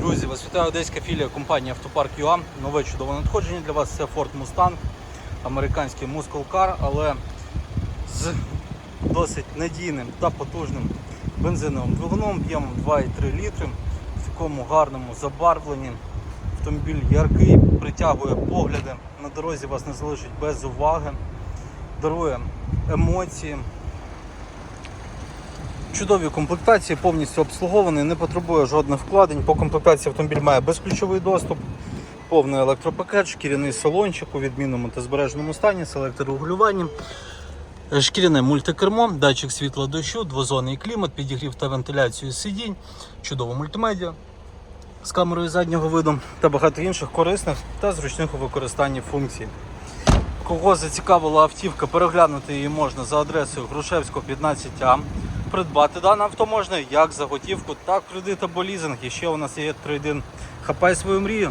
Друзі, вас вітає одеська філія компанії Автопарк ЮА. Нове чудове надходження для вас це Ford Mustang, американський Muscle Car, але з досить надійним та потужним бензиновим двигуном, об'ємом 2,3 літри, в такому гарному забарвленні. Автомобіль яркий, притягує погляди, на дорозі вас не залишить без уваги, дарує емоції. Чудові комплектації, повністю обслугований, не потребує жодних вкладень. По комплектації автомобіль має безключовий доступ, повний електропакет, шкіряний салончик у відмінному та збереженому стані, селектор регулювання, шкіряне мультикермо, датчик світла дощу, двозонний клімат, підігрів та вентиляцію сидінь, чудово мультимедіа з камерою заднього виду та багато інших корисних та зручних у використанні функцій. Кого зацікавила автівка, переглянути її можна за адресою Грушевського 15А. Придбати дане авто можна як за готівку, так кредит або лізинг. І ще у нас є трейдин. Хапай свою мрію.